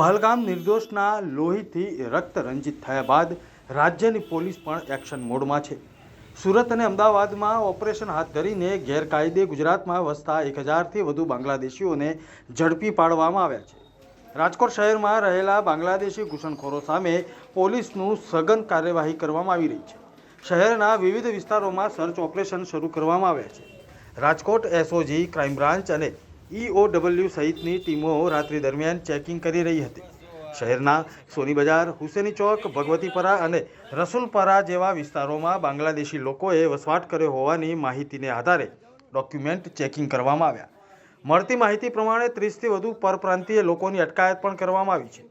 પહલગામ નિર્દોષના લોહીથી રક્ત રંજિત થયા બાદ રાજ્યની પોલીસ પણ એક્શન મોડમાં છે. સુરત અને અમદાવાદમાં ઓપરેશન હાથ ધરીને ગેરકાયદે ગુજરાતમાં વસતા એક હજારથી વધુ બાંગ્લાદેશીઓને ઝડપી પાડવામાં આવ્યા છે. રાજકોટ શહેરમાં રહેલા બાંગ્લાદેશી ઘૂસણખોરો સામે પોલીસનું સઘન કાર્યવાહી કરવામાં આવી રહી છે. શહેરના વિવિધ વિસ્તારોમાં સર્ચ ઓપરેશન શરૂ કરવામાં આવ્યા છે. રાજકોટ એસઓજી, ક્રાઇમ બ્રાન્ચ અને ઈઓડબલ્યુ સહિતની ટીમો રાત્રિ દરમિયાન ચેકિંગ કરી રહી હતી. શહેરના સોની બજાર, હુસેની ચોક, ભગવતીપરા અને રસુલપરા જેવા વિસ્તારોમાં બાંગ્લાદેશી લોકોએ વસવાટ કર્યો હોવાની માહિતીને આધારે ડોક્યુમેન્ટ ચેકિંગ કરવામાં આવ્યા. મળતી માહિતી પ્રમાણે ત્રીસથી વધુ પરપ્રાંતીય લોકોની અટકાયત પણ કરવામાં આવી છે.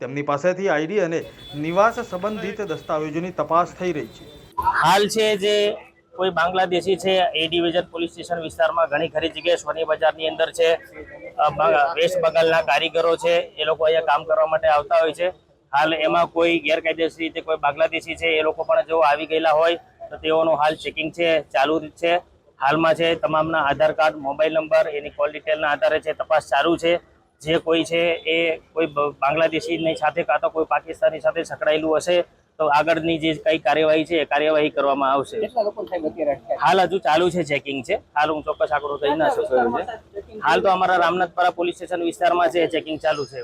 તેમની પાસેથી આઈડી અને નિવાસ સંબંધિત દસ્તાવેજોની તપાસ થઈ રહી છે. હાલ છે જે કોઈ બાંગ્લાદેશી છે, એ ડિવિઝન પોલીસ સ્ટેશન વિસ્તારમાં ઘણી ખરી જગ્યાએ સોની બજારની અંદર છે વેસ્ટ બંગાળના કારીગરો છે, એ લોકો અહીંયા કામ કરવા માટે આવતા હોય છે. હાલ એમાં કોઈ ગેરકાયદેસર રીતે કોઈ બાંગ્લાદેશી છે, એ લોકો પણ જો આવી ગયેલા હોય, તો તેઓનું હાલ ચેકિંગ છે, ચાલુ છે. હાલમાં છે, તમામના આધાર કાર્ડ, મોબાઈલ નંબર, એની કોલ ડિટેલના આધારે છે, તપાસ ચાલુ છે. જે કોઈ છે, એ કોઈ બાંગ્લાદેશીની સાથે કાં તો કોઈ પાકિસ્તાની સાથે સંકળાયેલું હશે તો આગળની જે કઈ કાર્યવાહી છે એ કાર્યવાહી કરવામાં આવશે? હાલ હજુ ચાલુ છે ચેકિંગ છે. હાલ હું ચોક્કસ આંકડો કહી ના શકું હાલ તો અમારા રામનાથપરા પોલીસ સ્ટેશન વિસ્તારમાં છે ચેકિંગ ચાલુ છે.